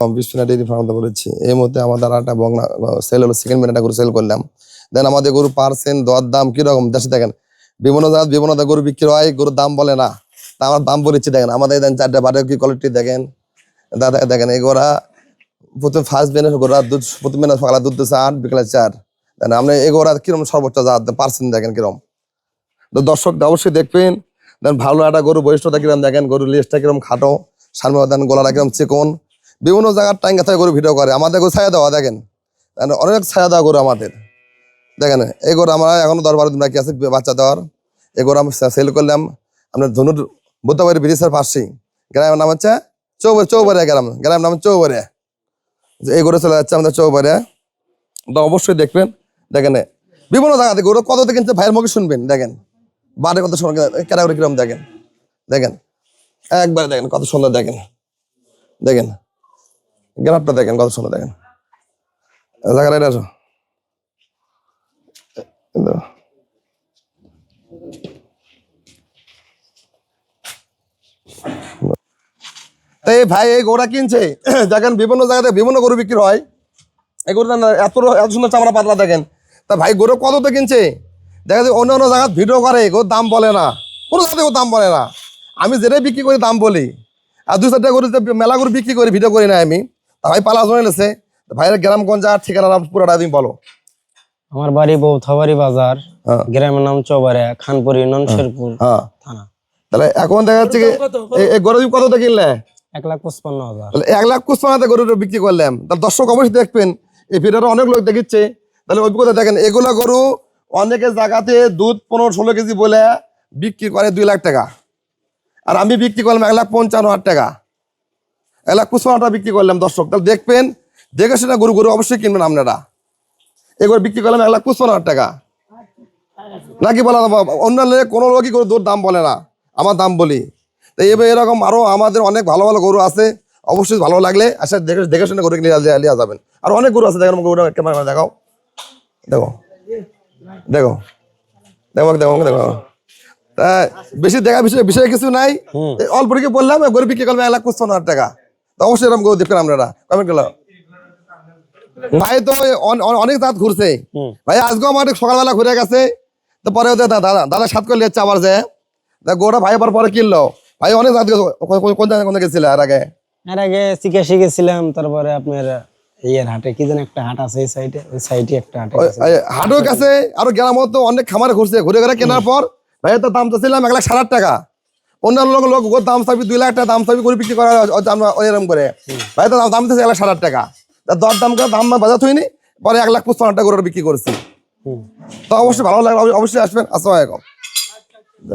Biswanath dairy বলেছি এই আমাদের আর একটা বগনা সেল হলো সেকেন্ড মিনিট গরু সেল করলাম। দেন আমাদের গরু পার্সেন্ট দর দাম কীরকম? দেশে দেখেন, বিভিন্ন জাত, বিভিন্ন গরু বিক্রি হয়, গরুর দাম বলে না। তা আমার দাম বলেছি, দেখেন, আমাদের দেন চারটা বারের কি কোয়ালিটি দেখেন। দাদা, দেখেন, এই গোড়া প্রথম ফার্স্ট বেনে গোড়া দুধ, প্রথম বেনে সকালে দুধ দিচ্ছে আট, বিকেলে চার। দেন আপনি এই গোড়া কীরকম সর্বোচ্চ জাত পার্সেন্ট দেখেন কীরকম। তো দর্শক, অবশ্যই দেখবেন। দেন ভালো একটা গরু, বৈশিষ্ট্যটা কীরকম, দেখেন, গরুর লিস্টটা কীরকম খাটো। সামনে দেন, গলাটা কীরকম চিকন। বিভিন্ন জায়গার টাইঙ্গা থেকে গরু ভিডিও করে, আমাদের গরু ছায়া দেওয়া, দেখেন। অনেক ছায়া দেওয়া গরু আমাদের। দেখেন, এই গরু আমরা এখনও দশ বারো দিন বাকি আছে, বাচ্চা দেওয়ার। এই গরু আমরা সেল করলাম আপনার ধনুর বুদ্ধবাড়ি ব্রিজের পাশেই। গ্রামের নাম হচ্ছে চৌবাড়ি চৌবাড়িয়া গ্রাম। গ্রামের নাম চৌবাড়িয়া এই গরু চলে যাচ্ছে আমাদের চৌবাড়িয়া অবশ্যই দেখবেন, দেখেন, বিভিন্ন জায়গা থেকে গরু কত কিনছে ভাইয়ের মুখে শুনবেন, দেখেন। বারে কত সুন্দর ক্যাটাগরি কিরম দেখেন। দেখেন, একবার দেখেন কত সুন্দর দেখেন। দেখেন গ্রাফটা দেখেন কত সুন্দর দেখেন। জায়গাটা এটা এই ভাই, এই গরুটা কিনছে? দেখেন, বিভিন্ন জায়গাতে বিভিন্ন গরু বিক্রি হয়। এই গরুটা এত এত সুন্দর চামড়া পাতলা দেখেন। তা ভাই, গরু কত তো কিনছে? দেখা যায় অন্য অন্য জায়গায় ভিডিও করে, গরুর দাম বলে না। কোনো জায়গাতে দাম বলে না। আমি যেটাই বিক্রি করি, দাম বলি। আর দু চারটা গরু মেলা গরু বিক্রি করি, ভিডিও করি না আমি। ভাই পালা জনে লেছে ভাইয়ের গ্রামগঞ্জ আর ঠিকানা পুরোটা তুমি বলো। আমার বাড়ি বৌথাবাড়ি বাজার হ্যাঁ। গ্রামের নাম চৌবাড়িয়া খানপুরি ননশেরপুর হ্যাঁ। থানা। তাহলে এখন দেখা যাচ্ছে গরু কতটা কিনলে এক লাখ পঁচপান্ন হাজার। তাহলে এক লাখ কুসমানাতে গরুটা বিক্রি করলাম। তাহলে দর্শক অবশ্যই দেখবেন এই ভিডিওটা অনেক লোক দেখিচ্ছে। তাহলে অভিজ্ঞতা দেখেন এগুলা গরু অনেকে জায়গাতে দুধ পনেরো ষোলো কেজি বলে বিক্রি করে দুই লাখ টাকা। আর আমি বিক্রি করলাম এক লাখ পঞ্চান্ন হাজার টাকা। এক লাখ কুসমানাটা বিক্রি করলাম দর্শক তাহলে দেখবেন দেখে সেটা গরু গরু অবশ্যই কিনবেন আপনারা। এগুলো বিক্রি করলাম এক লাখ পঁচপান্ন হাজার টাকা। নাকি বলা অন্যান্য কোনো লোকই গরু দুধ দাম বলে না আমার দাম বলি। তো এবার এরকম আরও আমাদের অনেক ভালো ভালো গরু আছে অবশ্যই ভালো লাগলে আচ্ছা দেখে দেখে শুনে গরু নিয়ে লিয়া যাবেন। আর অনেক গরু আছে দেখেন গরুটা ক্যামেরা দেখাও। দেখো দেখো দেখো দেখো দেখো। তা বেশি দেখা বিষয় বিষয় কিছু নাই। অল্প বললাম গরু বিক্রি করলাম এক লাখ পঁচপান্ন হাজার টাকা। অবশ্যই এরকম গরু দেখবেন আপনারা। কমেন্ট করলাম ভাই তো অন- অন- অনেক রাত ঘুরছে। ভাই আজকে আমার সকালবেলা ঘুরে গেছে। তো পরে ওদের দাদা দাদা সাত করে লিখছে আবার যে। তা গোটা ভাই আবার পরে কিনলো। ভাই অনেক কো- কোন জায়গায় কোন গেছিল আর আগে? এর আগে গেছিলাম তারপরে আপনার ইয়ের হাটে কি যেন একটা হাট আছে এই সাইডে ওই সাইডে একটা হাটে হাটের কাছে আরও গ্রাম তো অনেক খামারে ঘুরছে। ঘুরে ঘুরে কেনার পর ভাই তো দাম চাচ্ছিলাম এক লাখ সাত হাজার টাকা। অন্যান্য লোক লোক ওর দাম চাবি দুই লাখ টাকা দাম চাবি করে বিক্রি করা হয়, ওইরকম করে। ভাই তো দাম- দিচ্ছে এক লাখ ষাট হাজার টাকা। তা দর দাম করে দাম বাজার থইনি পরে এক লাখ পঁচপান্ন টাকা করে বিক্রি করেছি। তো অবশ্যই ভালো লাগল অবশ্যই আসবেন। আসসালামু আলাইকুম।